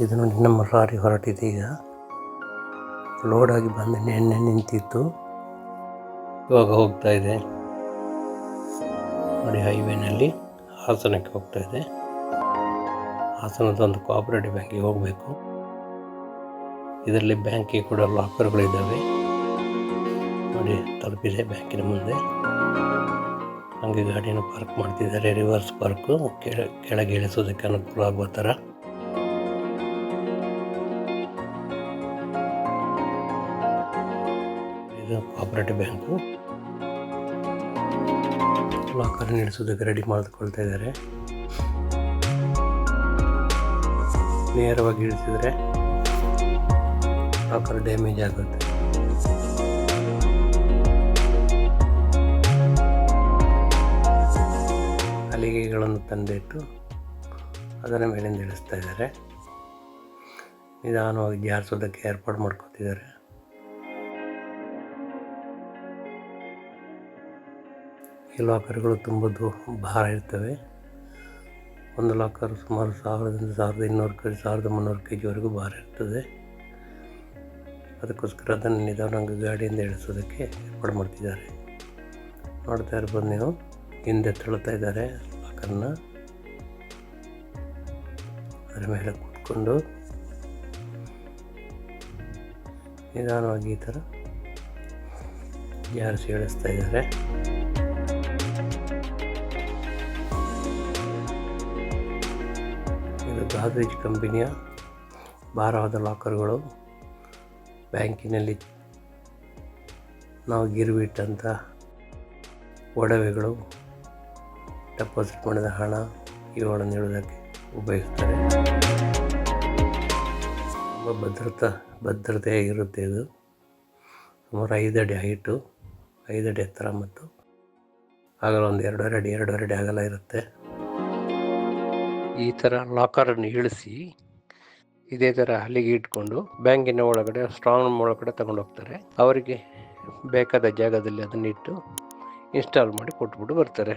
ಇದು ನೋಡಿ ನಮ್ಮ ಲಾರಿ ಹೊರಟಿದೆ ಈಗ. ಲೋಡ್ ಆಗಿ ಬಂದು ನೆನ್ನೆ ನಿಂತಿತ್ತು. ಇವಾಗ ಹೋಗ್ತಾ ಇದೆ. ನೋಡಿ ಹೈವೇನಲ್ಲಿ ಹಾಸನಕ್ಕೆ ಹೋಗ್ತಾ ಇದೆ. ಹಾಸನದ ಒಂದು ಕೋಆಪರೇಟಿವ್ ಬ್ಯಾಂಕಿಗೆ ಹೋಗಬೇಕು. ಇದರಲ್ಲಿ ಬ್ಯಾಂಕಿಗೆ ಕೂಡ ಲಾಕರ್ಗಳಿದ್ದಾವೆ ನೋಡಿ ತಲುಪಿದೆ ಬ್ಯಾಂಕಿನ ಮುಂದೆ. ಹಂಗೆ ಗಾಡಿನ ಪಾರ್ಕ್ ಮಾಡ್ತಿದ್ದಾರೆ. ರಿವರ್ಸ್ ಪಾರ್ಕು ಕೆಳ, ಕೆಳಗೆ ಇಳಿಸೋದಕ್ಕೆ ಅನುಕೂಲ ಆಗುವ ಥರ. ಕೋಆಪರೇಟಿವ್ ಬ್ಯಾಂಕು ಲಾಕರ್ ಇಳಿಸೋದಕ್ಕೆ ರೆಡಿ ಮಾಡಿಕೊಳ್ತಾ ಇದ್ದಾರೆ. ನೇರವಾಗಿ ಇಳಿಸಿದ್ರೆ ಲಾಕರ್ ಡ್ಯಾಮೇಜ್ ಆಗುತ್ತೆ. ಹಲಿಗೆಗಳನ್ನು ತಂದಿಟ್ಟು ಅದರ ಮೇಲಿಂದ ಇಳಿಸ್ತಾ ಇದ್ದಾರೆ. ನಿಧಾನವಾಗಿ ಜಾರಿಸೋದಕ್ಕೆ ಏರ್ಪಾಡು ಮಾಡ್ಕೊತಿದ್ದಾರೆ. ಲಾಕರ್ಗಳು ತುಂಬ ದೂ ಭಾರ ಇರ್ತವೆ. ಒಂದು ಲಾಕರ್ ಸುಮಾರು ಸಾವಿರದಿಂದ ಸಾವಿರದ ಇನ್ನೂರು ಕೆ ಜಿ ಸಾವಿರದ ಮುನ್ನೂರು ಕೆ ಜಿವರೆಗೂ ಭಾರ ಇರ್ತದೆ. ಅದಕ್ಕೋಸ್ಕರ ಅದನ್ನು ನಿಧಾನವಾಗಿ ಗಾಡಿಯಿಂದ ಇಳಿಸೋದಕ್ಕೆ ಏರ್ಪಾಡು ಮಾಡ್ತಿದ್ದಾರೆ. ನೋಡ್ತಾ ಇರ್ಬೋದು ನೀವು, ಹಿಂದೆ ತಳ್ತಾ ಇದ್ದಾರೆ ಲಾಕರ್ನ. ಅದರ ಮೇಲೆ ಕೂತ್ಕೊಂಡು ನಿಧಾನವಾಗಿ ಈ ಥರ ಜಾರಿಸಿ ಇಳಿಸ್ತಾ ಇದ್ದಾರೆ. ಗಾದ್ರೇಜ್ ಕಂಪನಿಯ ಭಾರವಾದ ಲಾಕರ್ಗಳು ಬ್ಯಾಂಕಿನಲ್ಲಿ ನಾವು ಗಿರ್ವಿಟ್ಟಂಥ ಒಡವೆಗಳು ಡೆಪಾಸಿಟ್ ಮಾಡಿದ ಹಣ ಇವುಗಳನ್ನು ಇಡೋದಕ್ಕೆ ಉಪಯೋಗಿಸ್ತಾರೆ. ತುಂಬ ಭದ್ರತಾ ಭದ್ರತೆಯಾಗಿರುತ್ತೆ ಇದು. ಸುಮಾರು ಐದು ಅಡಿ ಹೈಟು, ಐದು ಅಡಿ ಎತ್ತರ ಮತ್ತು ಆಗಲ ಒಂದು ಎರಡೂವರೆ ಅಡಿ ಎರಡೂವರೆ ಅಡಿ ಅಗಲ ಇರುತ್ತೆ. ಈ ಥರ ಲಾಕರನ್ನು ಇಳಿಸಿ, ಇದೇ ಥರ ಹಲ್ಲಿಗೆ ಇಟ್ಕೊಂಡು ಬ್ಯಾಂಕಿನ ಒಳಗಡೆ ಸ್ಟ್ರಾಂಗ್ ಒಳಗಡೆ ತಗೊಂಡು ಹೋಗ್ತಾರೆ. ಅವರಿಗೆ ಬೇಕಾದ ಜಾಗದಲ್ಲಿ ಅದನ್ನಿಟ್ಟು ಇನ್ಸ್ಟಾಲ್ ಮಾಡಿ ಕೊಟ್ಬಿಟ್ಟು ಬರ್ತಾರೆ.